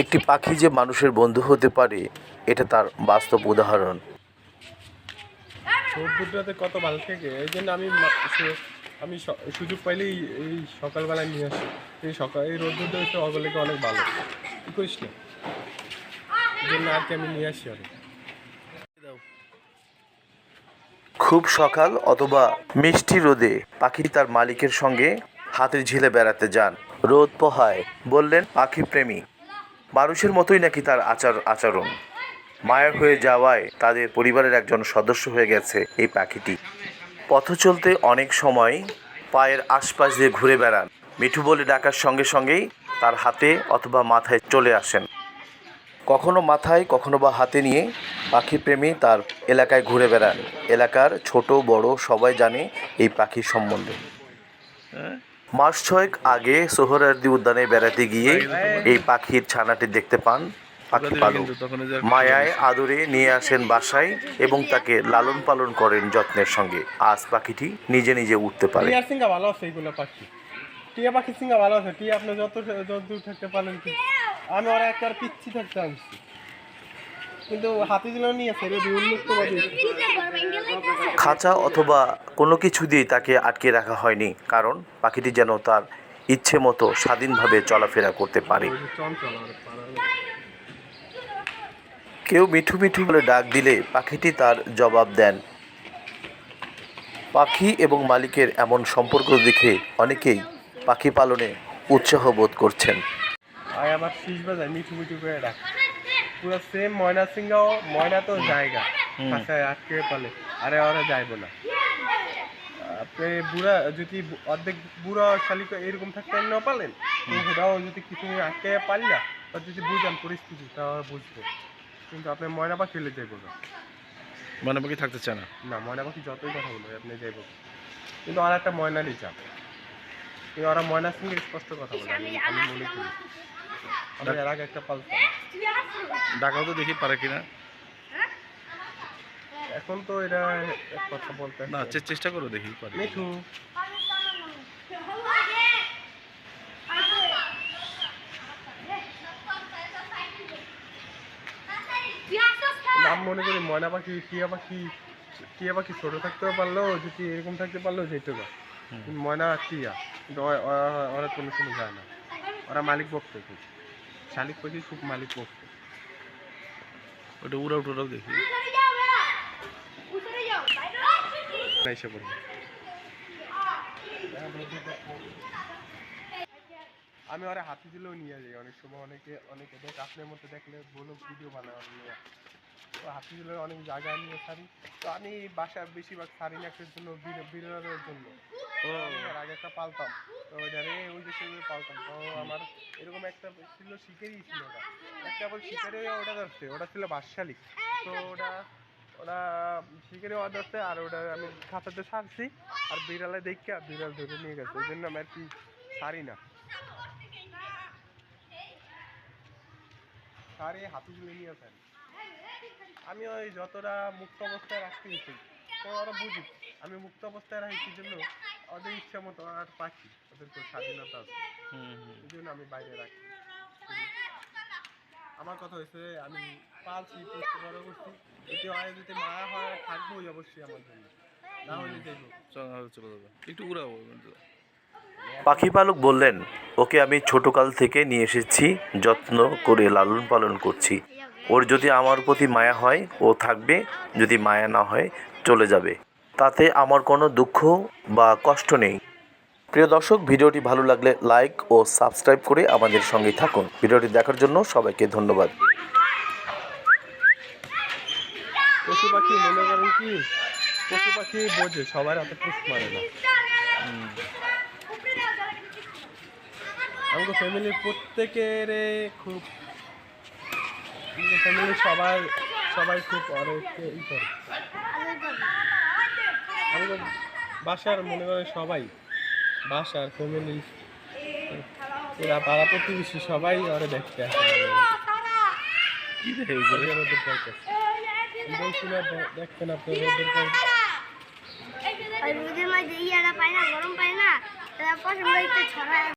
একটি পাখি যে মানুষের বন্ধু হতে পারে এটা তার বাস্তব উদাহরণ। কত ভালো থেকে এই জন্য আমি আমি সুযোগ পাইলেই এই সকালবেলায় নিয়ে আসি। এই সকাল এই রোদ্দুরটা হচ্ছে অগলেকে অনেক ভালো। কি করিস না? এই জন্য আর কি আমি নিয়ে আসি অনেক খুব সকাল অথবা মিষ্টি রোদে পাখি তার মালিকের সঙ্গে হাতের ঝিলে বেড়াতে যান। রোদ পোহায়, বললেন পাখি প্রেমী। মানুষের মতোই নাকি তার আচার, আচরণ। মায়ের হয়ে যাওয়ায় তাদের পরিবারের একজন সদস্য হয়ে গেছে এই পাখিটি। পথ চলতে অনেক সময় পায়ের আশপাশ দিয়ে ঘুরে বেড়ান। মিঠু বলে ডাকার সঙ্গে সঙ্গেই তার হাতে অথবা মাথায় চলে আসেন। কখনো মাথায়, কখনো বা হাতে নিয়ে পাখি প্রেমী তার এলাকায় ঘুরে বেড়ান। এলাকার ছোট, বড় সবাই জানে এই পাখির সম্বন্ধে। মাস ছয়েক আগে সোহরার্দি উদ্যানে বেড়াতে গিয়ে এই পাখির ছানাটি দেখতে পান পাখি পালক। মায়ায় আদরে নিয়ে আসেন বাসায় এবং তাকে লালন পালন করেন যত্নের সঙ্গে। আজ পাখিটি নিজে নিজে উঠতে পারে। ভালো আছে এইগুলো পাখি। টিয়া পাখির সিঙ্গা ভালো আছে। টিয়া আপনি যত যত দূর থাকতে পারেন কি আমি ওরা একবার পিচ্ছি থাকতে আনছি। কিন্তু হাতে দিল খাঁচা অথবা কোনো কিছু দিয়ে তাকে আটকে রাখা হয়নি কারণ পাখিটি যেন তার ইচ্ছে মতো স্বাধীনভাবে চলাফেরা করতে পারে। কেউ মিঠু মিঠু বলে ডাক দিলে পাখিটি তার জবাব দেন। পাখি এবং মালিকের এমন সম্পর্ক দেখে অনেকেই পাখি পালনে উৎসাহ বোধ করছেন। আর আমার শীষ বাজায় মিঠু মিঠু করে ডাক। পুরো সেম ময়না সিংহাও ময়না তো জায়গা। কাঁচায় আটকে পালে। আরে ওরা যাইবো না। আপনি বুড়া যদি অর্ধেক বুড়া শালিক এরকম থাকতে না পালেন? সেটাও যদি কিছু আটকে পারলা বা যদি বুঝান পরিস্থিতি তা ওরা বুঝবে। কিন্তু আপনি ময়না পাখি হলে যাইবো না। মানে বাকি থাকতে চায় না? না ময়না পাখি যতই কথা বলবে আপনি যাইবো কিন্তু আর একটা ময়নারই চাপ। কিন্তু ওরা ময়নার সঙ্গে স্পষ্ট কথা বলে আমি মনে করি। আমি এর আগে একটা পালতাম ডাকাও তো দেখি পারে কিনা। এখন তো এটা কথা বলতে না চেষ্টা করো দেখি পারে মিঠু। নাম মনে করি ময়না পাখি টিয়া পাখি টিয়া পাখি ছোট থাকতেও পারল যদি এরকম থাকতে পারল যেতে পার ময়না আর টিয়া। কিন্তু ওরা কোনো সময় যায় না। ওরা মালিক বকতে শালিক পাখি খুব মালিক বকতে ওটা উড়াও টুরাও দেখি। আমি ওরা হাতি দিলেও নিয়ে যাই। অনেক সময় অনেকে অনেকে দেখ আপনার মতো দেখলে বলো ভিডিও বানাবার নিয়ে তো হাতি দিলে অনেক জায়গা নিয়ে ছাড়ি। তো আমি বাসা বেশিরভাগ ছাড়ি না একটার জন্য বিড়ালের জন্য। এর আগে একটা পালতাম। তো ওইটারে ওই দেশে পালতাম। তো আমার এরকম একটা ছিল শিকারই ছিল ওটা। একটা আবার শিকারে ওটা ধরছে ওটা ছিল বাসশালিক তো ওটা ওরা শিকারে ওয়া ধরছে আর ওটা আমি খাঁচাতে ছাড়ছি আর বিড়ালে দেখে বিড়াল ধরে নিয়ে গেছে। ওই জন্য আমি আর কি ছাড়ি না। সারে হাতি তুলে নিয়ে আসেন আমি ওই যতটা মুক্ত অবস্থায় রাখতে গেছি তো ওরা বুঝি। আমি মুক্ত অবস্থায় রাখি জন্য ওদের ইচ্ছা মতো ওরা পাখি ওদের তো স্বাধীনতা আছে। এই জন্য আমি বাইরে রাখি। আমার কথা হয়েছে আমি পালছি পুষতে বড় করছি। এতে হয় যদি মায়া হয় থাকবোই অবশ্যই আমার জন্য। না হলে দেখব চলো যাবে। একটু উড়াও পাখি পালক বললেন, ওকে আমি ছোটকাল থেকে নিয়ে এসেছি, যত্ন করে লালন পালন করছি। ওর যদি আমার প্রতি মায়া হয়, ও থাকবে, যদি মায়া না হয়, চলে যাবে। তাতে আমার কোনো দুঃখ বা কষ্ট নেই। প্রিয় দর্শক, ভিডিওটি ভালো লাগলে লাইক ও সাবস্ক্রাইব করে আমাদের সঙ্গেই থাকুন। ভিডিওটি দেখার জন্য সবাইকে ধন্যবাদ। পশু পাখি মনে করেন কি? পশু পাখি বোঝে, সবার পুষ মারে না। আমাদের ফ্যামিলির প্রত্যেকের খুব আমাদের ফ্যামিলির সবার সবাই খুব অনেক ই করে। আমাদের বাসার মনে করেন সবাই বাসার ফ্যামিলি এরা পাড়া প্রতিবেশী সবাই ওরা দেখতে আসে। কি দেখে ওদের মধ্যে ইয়ারা পায় না গরম পায় না তারা একটু ছড়ায়।